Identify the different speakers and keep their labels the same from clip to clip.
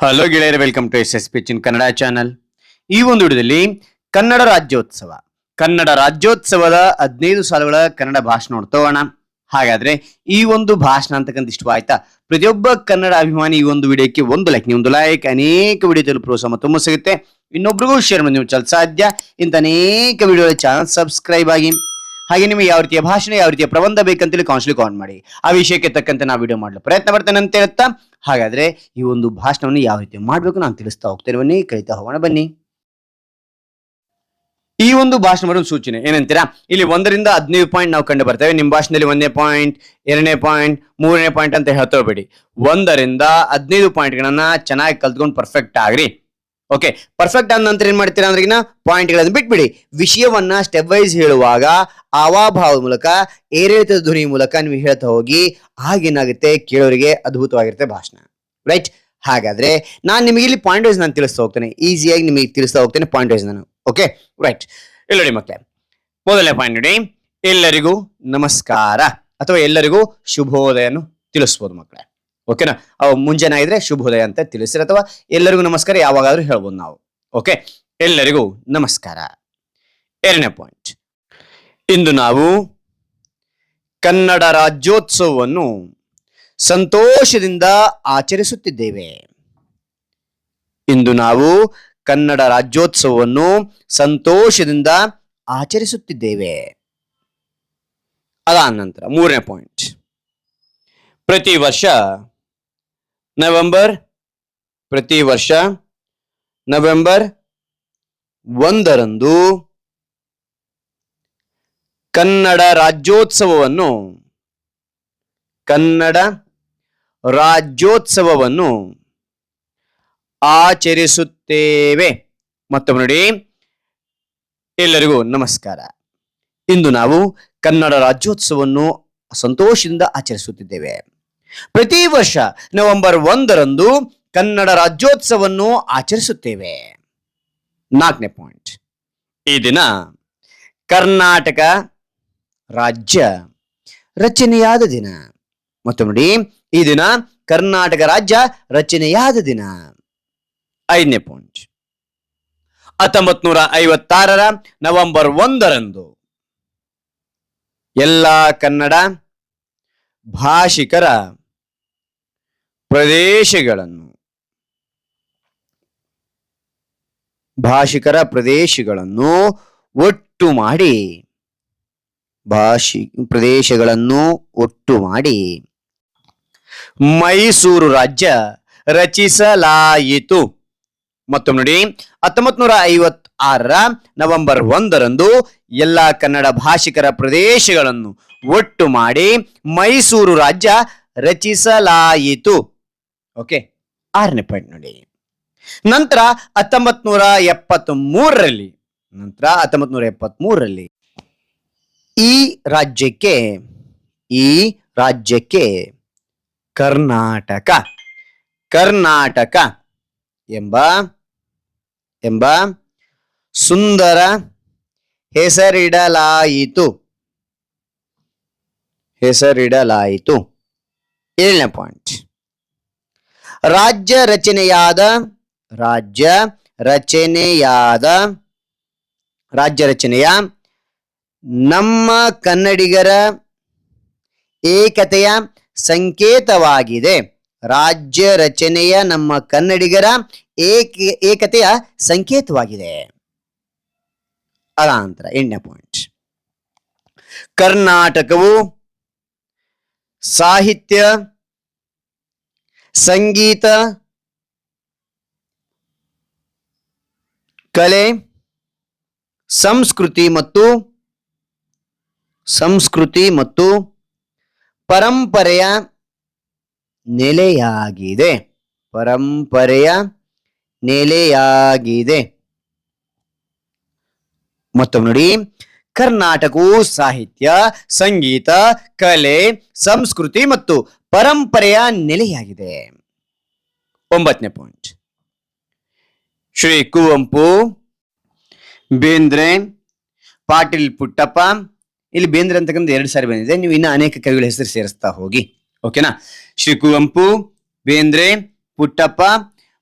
Speaker 1: Hello ಗೆಳೆಯರೆ welcome to S S Pitch in Kannada channel ಈ ಒಂದು ವಿಡಿಯೋದಲ್ಲಿ ಕನ್ನಡ ರಾಜ್ಯೋತ್ಸವ. ಕನ್ನಡ ರಾಜ್ಯೋತ್ಸವದ ಹದಿನೈದು ಸಾಲುಗಳ ಕನ್ನಡ ಭಾಷಣ ನೋಡ್ತೋಣ ಹಾಗಾದ್ರೆ ಈ ಒಂದು ಭಾಷಣ ಅಂತಕ್ಕಂಥ ಇಷ್ಟವಾಯ್ತಾ ಪ್ರತಿಯೊಬ್ಬ ಕನ್ನಡ ಅಭಿಮಾನಿ ಈ ಒಂದು ವಿಡಿಯೋಕ್ಕೆ ಒಂದು ಲೈಕ್ ನೀವು ಒಂದು ಲೈಕ್ ಅನೇಕ ವಿಡಿಯೋದಲ್ಲಿ ಪ್ರೋತ್ಸಾಹ ತುಂಬ ಸಿಗುತ್ತೆ. ಇನ್ನೊಬ್ರಿಗೂ ಶೇರ್ ಮಾಡಿ, ನೀವು ಚಲ್ ಸಾಧ್ಯ? ಇಂಥ ಅನೇಕ ವಿಡಿಯೋ ಚಾನಲ್ ಸಬ್ಸ್ಕ್ರೈಬ್ ಆಗಿ. ಹಾಗೆ ನಿಮಗೆ ಯಾವ ರೀತಿಯ ಭಾಷಣ, ಯಾವ ರೀತಿಯ ಪ್ರಬಂಧ ಬೇಕಂತೇಳಿ ಕೌನ್ಸಿಲ್ ಕಾನ್ ಮಾಡಿ. ಆ ವಿಷಯಕ್ಕೆ ತಕ್ಕಂತೆ ನಾವು ವಿಡಿಯೋ ಮಾಡಲು ಪ್ರಯತ್ನ ಪಡ್ತೇನೆ ಅಂತ ಹೇಳ್ತಾ ಹಾಗಾದ್ರೆ ಈ ಒಂದು ಭಾಷಣವನ್ನು ಯಾವ ರೀತಿ ಮಾಡಬೇಕು ನಾನು ತಿಳಿಸ್ತಾ ಹೋಗ್ತೇನೆ ಬನ್ನಿ ಕಲಿತಾ ಹೋಗೋಣ, ಬನ್ನಿ. ಈ ಒಂದು ಭಾಷಣ ಬರೋ ಸೂಚನೆ ಏನಂತೀರಾ? ಇಲ್ಲಿ ಒಂದರಿಂದ ಹದಿನೈದು ಪಾಯಿಂಟ್ ನಾವು ಕಂಡು ಬರ್ತೇವೆ ನಿಮ್ಮ ಭಾಷಣದಲ್ಲಿ ಒಂದನೇ ಪಾಯಿಂಟ್ ಎರಡನೇ ಪಾಯಿಂಟ್ ಮೂರನೇ ಪಾಯಿಂಟ್ ಅಂತ ಹೇಳ್ತೋಬೇಡಿ ಒಂದರಿಂದ ಹದಿನೈದು ಪಾಯಿಂಟ್ಗಳನ್ನ ಚೆನ್ನಾಗಿ ಕಲ್ತ್ಕೊಂಡು ಪರ್ಫೆಕ್ಟ್ ಆಗ್ರಿ. ಓಕೆ ಪರ್ಫೆಕ್ಟ್ ಆದ ನಂತರ ಏನ್ ಮಾಡ್ತೀರಾ ಅಂದ್ರೆ ಪಾಯಿಂಟ್ಗಳನ್ನು ಬಿಟ್ಬಿಡಿ. ವಿಷಯವನ್ನ ಸ್ಟೆಪ್ ವೈಸ್ ಹೇಳುವಾಗ ಆವಾಭಾವದ ಮೂಲಕ, ಏರಿಳಿತ ಧ್ವನಿ ಮೂಲಕ ನೀವು ಹೇಳ್ತಾ ಹೋಗಿ ಆಗೇನಾಗುತ್ತೆ ಕೇಳೋರಿಗೆ ಅದ್ಭುತವಾಗಿರುತ್ತೆ ಭಾಷಣ. ರೈಟ್ ಹಾಗಾದ್ರೆ ನಾನು ನಿಮಗೆ ಇಲ್ಲಿ ಪಾಯಿಂಟ್ ವೈಸ್ ನಾನು ತಿಳಿಸ್ತಾ ಹೋಗ್ತೇನೆ. ಈಸಿಯಾಗಿ ನಿಮಗೆ ತಿಳಿಸ್ತಾ ಹೋಗ್ತೇನೆ ಪಾಯಿಂಟ್ ವೈಸ್ ನಾನು. ಓಕೆ ರೈಟ್ ಇಲ್ಲ ನೋಡಿ ಮಕ್ಕಳೇ ಮೊದಲನೇ ಪಾಯಿಂಟ್ ನೋಡಿ. ಎಲ್ಲರಿಗೂ ನಮಸ್ಕಾರ. ಅಥವಾ ಎಲ್ಲರಿಗೂ ಶುಭೋದಯನು ತಿಳಿಸ್ಬೋದು ಮಕ್ಕಳೇ ಓಕೆನಾ ಅವು ಮುಂಜಾನೆ ಆಗಿದ್ರೆ ಶುಭೋದಯ ಅಂತ ತಿಳಿಸಿರಿ ಅಥವಾ ಎಲ್ಲರಿಗೂ ನಮಸ್ಕಾರ, ಯಾವಾಗಾದ್ರೂ ಹೇಳ್ಬೋದು ನಾವು. ಓಕೆ ಎಲ್ಲರಿಗೂ ನಮಸ್ಕಾರ. ಎರಡನೇ ಪಾಯಿಂಟ್ ಇಂದು ನಾವು ಕನ್ನಡ ರಾಜ್ಯೋತ್ಸವವನ್ನು ಸಂತೋಷದಿಂದ ಆಚರಿಸುತ್ತಿದ್ದೇವೆ. ಇಂದು ನಾವು ಕನ್ನಡ ರಾಜ್ಯೋತ್ಸವವನ್ನು ಸಂತೋಷದಿಂದ ಆಚರಿಸುತ್ತಿದ್ದೇವೆ. ಅದಾದ ನಂತರ ಮೂರನೇ ಪಾಯಿಂಟ್ ಪ್ರತಿ ವರ್ಷ ನವೆಂಬರ್ ಪ್ರತಿ ವರ್ಷ ನವೆಂಬರ್ ಒಂದರಂದು ಕನ್ನಡ ರಾಜ್ಯೋತ್ಸವವನ್ನು ಕನ್ನಡ ರಾಜ್ಯೋತ್ಸವವನ್ನು ಆಚರಿಸುತ್ತೇವೆ. ಮತ್ತೊಮ್ಮೆ ನೋಡಿ, ಎಲ್ಲರಿಗೂ ನಮಸ್ಕಾರ. ಇಂದು ನಾವು ಕನ್ನಡ ರಾಜ್ಯೋತ್ಸವವನ್ನು ಸಂತೋಷದಿಂದ ಆಚರಿಸುತ್ತಿದ್ದೇವೆ. ಪ್ರತಿ ವರ್ಷ ನವೆಂಬರ್ ಒಂದರಂದು ಕನ್ನಡ ರಾಜ್ಯೋತ್ಸವವನ್ನು ಆಚರಿಸುತ್ತೇವೆ. ನಾಲ್ಕನೇ ಪಾಯಿಂಟ್. ಈ ದಿನ ಕರ್ನಾಟಕ ರಾಜ್ಯ ರಚನೆಯಾದ ದಿನ. ಮತ್ತು ನೋಡಿ, ಈ ದಿನ ಕರ್ನಾಟಕ ರಾಜ್ಯ ರಚನೆಯಾದ ದಿನ. ಐದನೇ ಪಾಯಿಂಟ್. ಹತ್ತೊಂಬತ್ ನೂರ ಐವತ್ತಾರರ ನವೆಂಬರ್ ಒಂದರಂದು ಎಲ್ಲ ಕನ್ನಡ ಭಾಷಿಕರ ಪ್ರದೇಶಗಳನ್ನು. ಭಾಷಿಕರ ಪ್ರದೇಶಗಳನ್ನು ಒಟ್ಟು ಮಾಡಿ. ಭಾಷಿ ಪ್ರದೇಶಗಳನ್ನು ಒಟ್ಟು ಮಾಡಿ. ಮೈಸೂರು ರಾಜ್ಯ ರಚಿಸಲಾಯಿತು. ಮತ್ತೊಮ್ಮೆ ನೋಡಿ ಹತ್ತೊಂಬತ್ ನೂರ ಐವತ್ ಆರರ ನವೆಂಬರ್ ಒಂದರಂದು ಎಲ್ಲ ಕನ್ನಡ ಭಾಷಿಕರ ಪ್ರದೇಶಗಳನ್ನು ಒಟ್ಟು ಮಾಡಿ ಮೈಸೂರು ರಾಜ್ಯ ರಚಿಸಲಾಯಿತು. ಓಕೆ, ಆರನೇ ಪಾಯಿಂಟ್ ನೋಡಿ. ನಂತರ ಹತ್ತೊಂಬತ್ ನೂರ ಎಪ್ಪತ್ತ್ ಮೂರರಲ್ಲಿ ನಂತರ ಹತ್ತೊಂಬತ್ ನೂರ ಎಪ್ಪತ್ತ್ ಮೂರರಲ್ಲಿ ಈ ರಾಜ್ಯಕ್ಕೆ ಈ ರಾಜ್ಯಕ್ಕೆ ಕರ್ನಾಟಕ ಕರ್ನಾಟಕ ಎಂಬ ಎಂಬ ಸುಂದರ ಹೆಸರಿಡಲಾಯಿತು. ಹೆಸರಿಡಲಾಯಿತು. ಏಳನೇ ಪಾಯಿಂಟ್ ರಾಜ್ಯ ರಚನೆಯಾದ ರಾಜ್ಯ ರಚನೆಯಾದ, ರಾಜ್ಯ ರಚನೆಯ ನಮ್ಮ ಕನ್ನಡಿಗರ ಏಕತೆಯ ಸಂಕೇತವಾಗಿದೆ. ರಾಜ್ಯ ರಚನೆಯ ನಮ್ಮ ಕನ್ನಡಿಗರ ಏಕ, ಏಕತೆಯ ಸಂಕೇತವಾಗಿದೆ. ಅದಾಂತರ, ಎಂಟನೇ ಪಾಯಿಂಟ್ ಕರ್ನಾಟಕವು ಸಾಹಿತ್ಯ ಸಂಗೀತ, ಕಲೆ, ಸಂಸ್ಕೃತಿ ಮತ್ತು ಸಂಸ್ಕೃತಿ ಮತ್ತು ಪರಂಪರೆಯ ನೆಲೆಯಾಗಿದೆ. ಪರಂಪರೆಯ ನೆಲೆಯಾಗಿದೆ. ಮತ್ತೊಮ್ಮೆ ನೋಡಿ. ಕರ್ನಾಟಕವು ಸಾಹಿತ್ಯ, ಸಂಗೀತ, ಕಲೆ, ಸಂಸ್ಕೃತಿ ಮತ್ತು ಪರಂಪರೆಯ ನೆಲೆಯಾಗಿದೆ. ಒಂಬತ್ತನೇ ಪಾಯಿಂಟ್ ಶ್ರೀ ಕುವಂಪು, ಬೇಂದ್ರೆ, ಪಾಟೀಲ್ ಪುಟ್ಟಪ್ಪ. ಇಲ್ಲಿ ಬೇಂದ್ರೆ ಅಂತಕ್ಕಂಥ ಎರಡು ಸಾರಿ ಬಂದಿದೆ. ನೀವು ಇನ್ನ ಅನೇಕ ಕವಿಗಳ ಹೆಸರು ಸೇರಿಸ್ತಾ ಹೋಗಿ. ಓಕೆನಾ ಶ್ರೀ ಕುವಂಪು, ಬೇಂದ್ರೆ, ಪುಟ್ಟಪ್ಪ.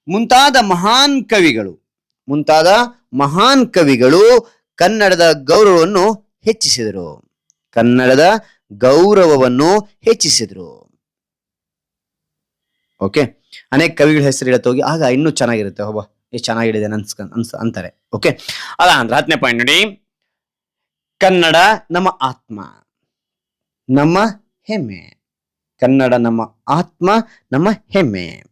Speaker 1: ಮುಂತಾದ ಮಹಾನ್ ಕವಿಗಳು, ಮುಂತಾದ ಮಹಾನ್ ಕವಿಗಳು ಕನ್ನಡದ ಗೌರವವನ್ನು ಹೆಚ್ಚಿಸಿದರು. ಕನ್ನಡದ ಗೌರವವನ್ನು ಹೆಚ್ಚಿಸಿದರು. ಓಕೆ ಅನೇಕ ಕವಿಗಳ ಹೆಸರು ಹೇಳತ್ ಹೋಗಿ, ಆಗ ಇನ್ನೂ ಚೆನ್ನಾಗಿರುತ್ತೆ. ಒಬ್ಬ ಎಷ್ಟು ಚೆನ್ನಾಗಿಡಿದೆ ಅನ್ಸ್ ಅನ್ಸ್, ಅಂತಾರೆ. ಓಕೆ ಅದ ಅಂದ್ರೆ ಹತ್ತನೇ ಪಾಯಿಂಟ್ ನೋಡಿ. ಕನ್ನಡ ನಮ್ಮ ಆತ್ಮ, ನಮ್ಮ ಹೆಮ್ಮೆ. ಕನ್ನಡ ನಮ್ಮ ಆತ್ಮ, ನಮ್ಮ ಹೆಮ್ಮೆ.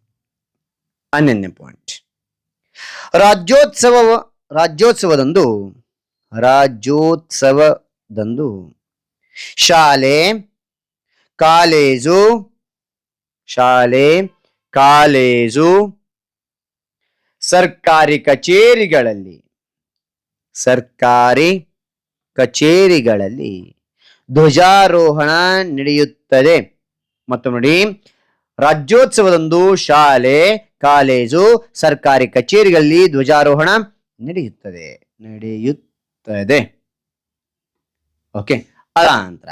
Speaker 1: ಹನ್ನೊಂದನೇ ಪಾಯಿಂಟ್ ರಾಜ್ಯೋತ್ಸವ, ರಾಜ್ಯೋತ್ಸವದಂದು ರಾಜ್ಯೋತ್ಸವದಂದು ಶಾಲೆ, ಕಾಲೇಜು ಶಾಲೆ, ಕಾಲೇಜು, ಸರ್ಕಾರಿ ಕಚೇರಿಗಳಲ್ಲಿ ಸರ್ಕಾರಿ ಕಚೇರಿಗಳಲ್ಲಿ ಧ್ವಜಾರೋಹಣ ನಡೆಯುತ್ತದೆ. ಮತ್ತು ನೋಡಿ, ರಾಜ್ಯೋತ್ಸವದಂದು ಶಾಲೆ, ಕಾಲೇಜು, ಸರ್ಕಾರಿ ಕಚೇರಿಗಳಲ್ಲಿ ಧ್ವಜಾರೋಹಣ ನಡೆಯುತ್ತದೆ ನಡೆಯುತ್ತದೆ. ಓಕೆ ಅದ ನಂತರ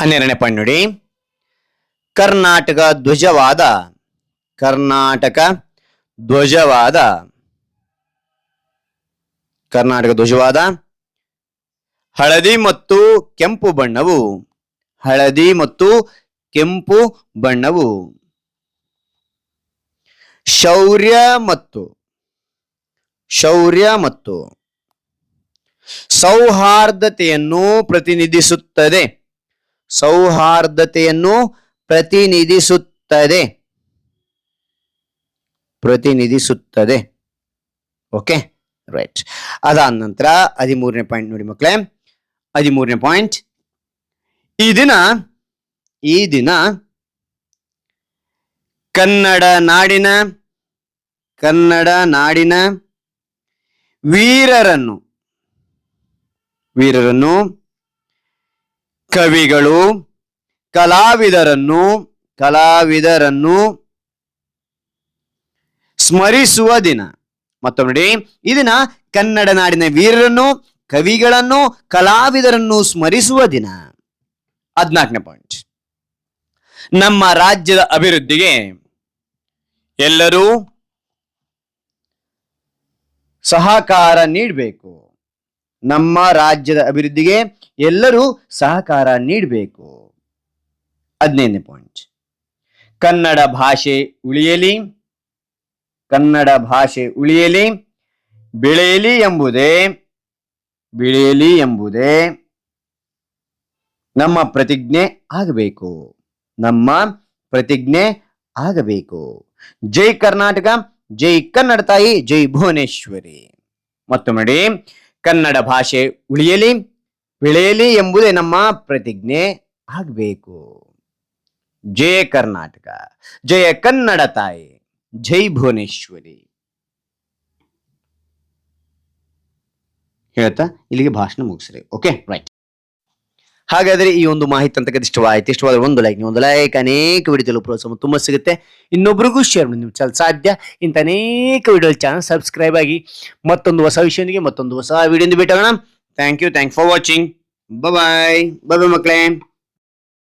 Speaker 1: ಹನ್ನೆರಡನೇ ಪಾಯಿಂಟ್ ನೋಡಿ. ಕರ್ನಾಟಕ ಧ್ವಜವಾದ ಕರ್ನಾಟಕ ಧ್ವಜವಾದ ಕರ್ನಾಟಕ ಧ್ವಜವಾದ, ಹಳದಿ ಮತ್ತು ಕೆಂಪು ಬಣ್ಣವು, ಹಳದಿ ಮತ್ತು ಕೆಂಪು ಬಣ್ಣವು, ಶೌರ್ಯ ಮತ್ತು ಶೌರ್ಯ ಮತ್ತು, ಸೌಹಾರ್ದತೆಯನ್ನು ಪ್ರತಿನಿಧಿಸುತ್ತದೆ, ಸೌಹಾರ್ದತೆಯನ್ನು ಪ್ರತಿನಿಧಿಸುತ್ತದೆ. ಪ್ರತಿನಿಧಿಸುತ್ತದೆ. ಓಕೆ ರೈಟ್ ಅದಾದ ನಂತರ ಹದಿಮೂರನೇ ಪಾಯಿಂಟ್ ನೋಡಿ ಮಕ್ಕಳೇ ಹದಿಮೂರನೇ ಪಾಯಿಂಟ್ ಈ ದಿನ ಈ ದಿನ ಕನ್ನಡ ನಾಡಿನ ಕನ್ನಡ ನಾಡಿನ ವೀರರನ್ನು ವೀರರನ್ನು, ಕವಿಗಳು ಕಲಾವಿದರನ್ನು ಕಲಾವಿದರನ್ನು ಸ್ಮರಿಸುವ ದಿನ. ಮತ್ತೊಮ್ಮೆ ಈ ದಿನ ಕನ್ನಡ ನಾಡಿನ ವೀರರನ್ನು, ಕವಿಗಳನ್ನು, ಕಲಾವಿದರನ್ನು ಸ್ಮರಿಸುವ ದಿನ. ಹದಿನಾಲ್ಕನೇ ಪಾಯಿಂಟ್ ನಮ್ಮ ರಾಜ್ಯದ ಅಭಿವೃದ್ಧಿಗೆ ಎಲ್ಲರೂ ಸಹಕಾರ ನೀಡಬೇಕು. ನಮ್ಮ ರಾಜ್ಯದ ಅಭಿವೃದ್ಧಿಗೆ ಎಲ್ಲರೂ ಸಹಕಾರ ನೀಡಬೇಕು. ಹದಿನೈದನೇ ಪಾಯಿಂಟ್ ಕನ್ನಡ ಭಾಷೆ ಉಳಿಯಲಿ, ಕನ್ನಡ ಭಾಷೆ ಉಳಿಯಲಿ, ಬೆಳೆಯಲಿ ಎಂಬುದೇ ಬೆಳೆಯಲಿ ಎಂಬುದೇ ನಮ್ಮ ಪ್ರತಿಜ್ಞೆ ಆಗಬೇಕು. ನಮ್ಮ ಪ್ರತಿಜ್ಞೆ ಆಗಬೇಕು. ಜೈ ಕರ್ನಾಟಕ, ಜೈ ಕನ್ನಡ ತಾಯಿ, ಜೈ ಭುವನೇಶ್ವರಿ. ಮತ್ತು ನೋಡಿ ಕನ್ನಡ ಭಾಷೆ ಉಳಿಯಲಿ, ಬೆಳೆಯಲಿ ಎಂಬುದೇ ನಮ್ಮ ಪ್ರತಿಜ್ಞೆ ಆಗಬೇಕು. ಜಯ ಕರ್ನಾಟಕ, ಜಯ ಕನ್ನಡ ತಾಯಿ, ಜೈ ಭುವನೇಶ್ವರಿ. ಹೇಳ್ತಾ ಇಲ್ಲಿಗೆ ಭಾಷಣ ಮುಗಿಸ್ರಿ ಓಕೆ ರೈಟ್ ಹಾಗಾದ್ರೆ ಈ ಒಂದು ಮಾಹಿತಿ ಅಂತ ಇಷ್ಟವಾಯ್ತು. ಇಷ್ಟವಾದ್ರೆ ಒಂದು ಲೈಕ್ ಒಂದು ಲೈಕ್ ಅನೇಕ ವಿಡಿಯೋದಲ್ಲಿ ಪ್ರೋತ್ಸಾಹ ತುಂಬ ಸಿಗುತ್ತೆ. ಇನ್ನೊಬ್ರಿಗೂ ಶೇರ್ ಮಾಡಿ ನೀವು ಚಲ್ ಸಾಧ್ಯ. ಇಂಥ ಅನೇಕ ವಿಡಿಯೋ ಚಾನಲ್ ಸಬ್ಸ್ಕ್ರೈಬ್ ಆಗಿ ಮತ್ತೊಂದು ಹೊಸ ವಿಷಯದೊಂದಿಗೆ ಮತ್ತೊಂದು ಹೊಸ video ಭೇಟಾಗೋಣ thank you thank for watching bye bye ಮಕ್ಕಳೇ.